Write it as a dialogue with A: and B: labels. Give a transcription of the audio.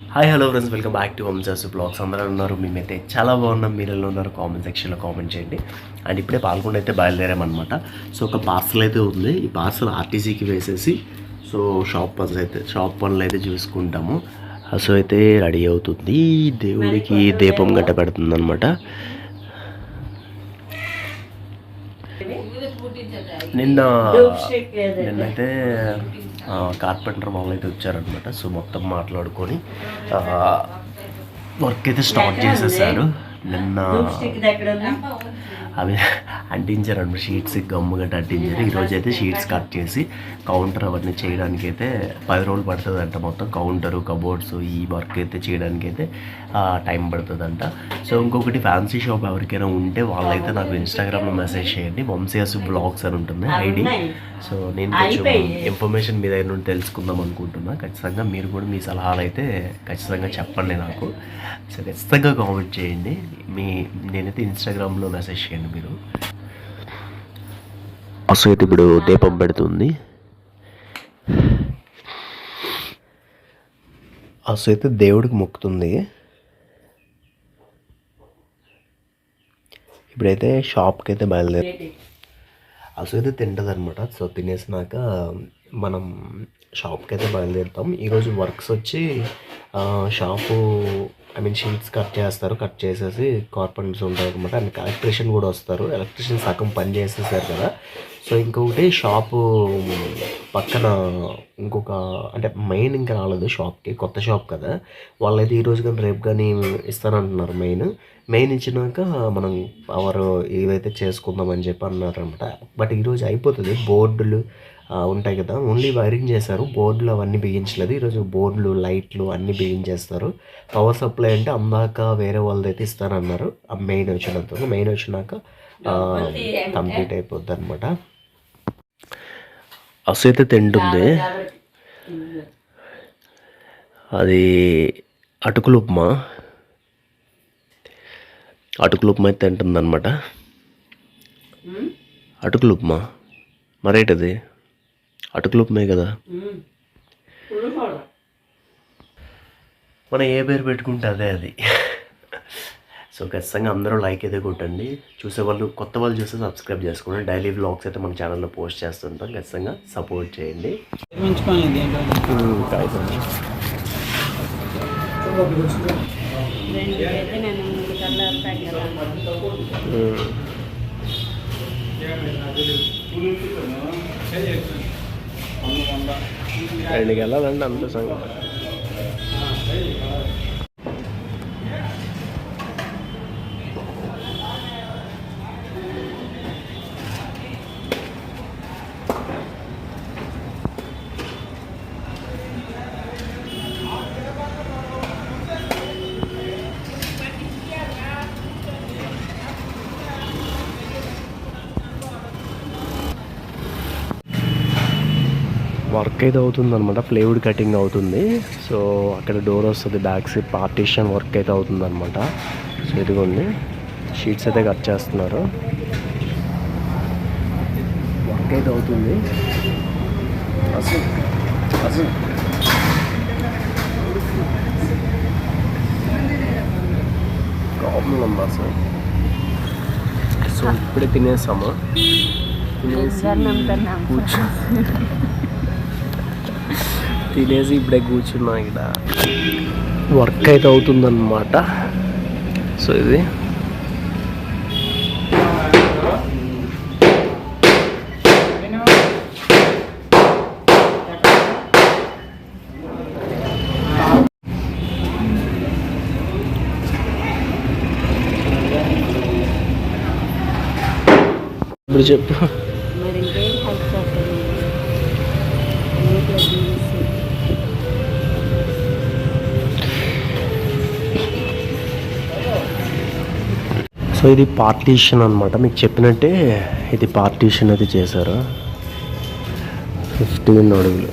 A: Hi hello friends welcome back to వంశాసు vlogs అందరూ ఉన్నారు? మేమైతే చాలా బాగున్నాం. మీరు ఎలా ఉన్నారు? కామెంట్ సెక్షన్లో కామెంట్ చేయండి. అండ్ ఇప్పుడే పాల్గొండ అయితే బయలుదేరామన్నమాట. సో ఒక పార్సల్ అయితే ఉంది. ఈ పార్సల్ ఆర్టీసీకి వేసేసి సో షాప్ పనులు అయితే షాప్ పనులు అయితే చూసుకుంటాము. సో అయితే రెడీ అవుతుంది. దేవుడికి దీపం గట్ట పెడుతుంది అనమాట నిన్న నిన్నైతే కార్పెంటర్ వాళ్ళు అయితే వచ్చారనమాట సో మొత్తం మాట్లాడుకొని వర్క్ అయితే స్టార్ట్ చేసేసారు. నిన్న అవి అంటించారు అనమాట. షీట్స్ గమ్ము గట్ట అంటించారు. ఈరోజు అయితే షీట్స్ కట్ చేసి కౌంటర్ అవన్నీ చేయడానికి అయితే పది రోజులు పడుతుంది అంట మొత్తం. కౌంటరు కబోర్డ్స్ ఈ వర్క్ అయితే చేయడానికి అయితే టైం పడుతుంది అంట సో ఇంకొకటి ఫ్యాన్సీ షాప్ ఎవరికైనా ఉంటే వాళ్ళైతే నాకు ఇన్స్టాగ్రామ్లో మెసేజ్ చేయండి. వంశీయస్ బ్లాగ్స్ అని ఉంటుంది. ఐడి. సో నేను కొంచెం ఇన్ఫర్మేషన్ మీ దగ్గర నుండి తెలుసుకుందాం అనుకుంటున్నా. ఖచ్చితంగా మీరు కూడా మీ సలహాలు అయితే ఖచ్చితంగా చెప్పండి నాకు. సో ఖచ్చితంగా కామెంట్ చేయండి. మీ నేనైతే ఇన్స్టాగ్రామ్లో మెసేజ్ చేయండి మీరు? అసలు అయితే ఇప్పుడు దీపం పెడుతుంది. అసలు అయితే దేవుడికి మొక్కుతుంది. ఇప్పుడైతే షాప్కి అయితే బయలుదేరి అసలు అయితే తింటుంది అనమాట సో తినేసినాక మనం షాప్కి అయితే బయలుదేరుతాం. ఈరోజు వర్క్స్ వచ్చి ఆ, shop I mean sheets cut చేస్తారు కట్ చేసేసి కార్పెంటర్స్ ఉంటాయి అనమాట అండ్ ఎలక్ట్రీషియన్ కూడా వస్తారు. ఎలక్ట్రీషియన్ సగం పని చేసేసారు కదా. సో ఇంకొకటి షాపు పక్కన ఇంకొక అంటే మెయిన్ ఇంకా రాలేదు షాప్కి కొత్త షాప్ కదా. వాళ్ళైతే ఈరోజు కానీ రేపు కానీ ఇస్తానంటున్నారు మెయిన్ మెయిన్ ఇచ్చినాక మనం పవర్ ఏవైతే చేసుకుందామని చెప్పి అన్నారు అనమాట బట్ ఈరోజు అయిపోతుంది. బోర్డులు ఉంటాయి కదా. ఓన్లీ వైరింగ్ చేశారు. బోర్డులు అవన్నీ బిగించలేదు. ఈరోజు బోర్డులు లైట్లు అన్నీ బిగించేస్తారు. పవర్ సప్లై అంటే అందాక వేరే వాళ్ళదైతే ఇస్తారన్నారు ఆ మెయిన్ వచ్చినంత మెయిన్ వచ్చినాక కంప్లీట్ అయిపోద్ది అనమాట అసలు అయితే తింటుంది. అది అటుకులు ఉప్మా. అటుకులు ఉప్మా అయితే తింటుంది అనమాట అటుకులు ఉప్మా. మరేటది? అటుకులు ఉప్మే కదా మనం ఏ పేరు పెట్టుకుంటే అదే అది. సో ఖచ్చితంగా అందరూ లైక్ అయితే కొట్టండి. చూసే వాళ్ళు కొత్త వాళ్ళు చూస్తే సబ్స్క్రైబ్ చేసుకోండి. డైలీ వ్లాగ్స్ అయితే మన ఛానల్లో పోస్ట్ చేస్తుంటాం. ఖచ్చితంగా సపోర్ట్ చేయండి.
B: నేను एंड
A: गेला दंड आमचा संघ వర్క్ అయితే అవుతుంది అనమాట ప్లేవుడ్ కటింగ్ అవుతుంది. సో అక్కడ డోర్ వస్తుంది బ్యాక్ సైడ్ పార్టీషన్ వర్క్ అయితే అవుతుంది అనమాట సో ఇదిగోండి షీట్స్ అయితే కట్ చేస్తున్నారు. వర్క్ అయితే అవుతుంది. అసలు అసలు ప్రాబ్లం ఉంది అసలు సో ఇప్పుడే తినేసాము. తినేసి కూర్చో. తినేసి ఇప్పుడే కూర్చున్నా ఇక్కడ. వర్క్ అయితే అవుతుందన్నమాట. సో ఇది. ఇప్పుడు చెప్పు. సో ఇది పార్టీషన్ అనమాట మీకు చెప్పినట్టే ఇది పార్టీషన్ అది చేశారు. ఫిఫ్టీన్ అడుగులు.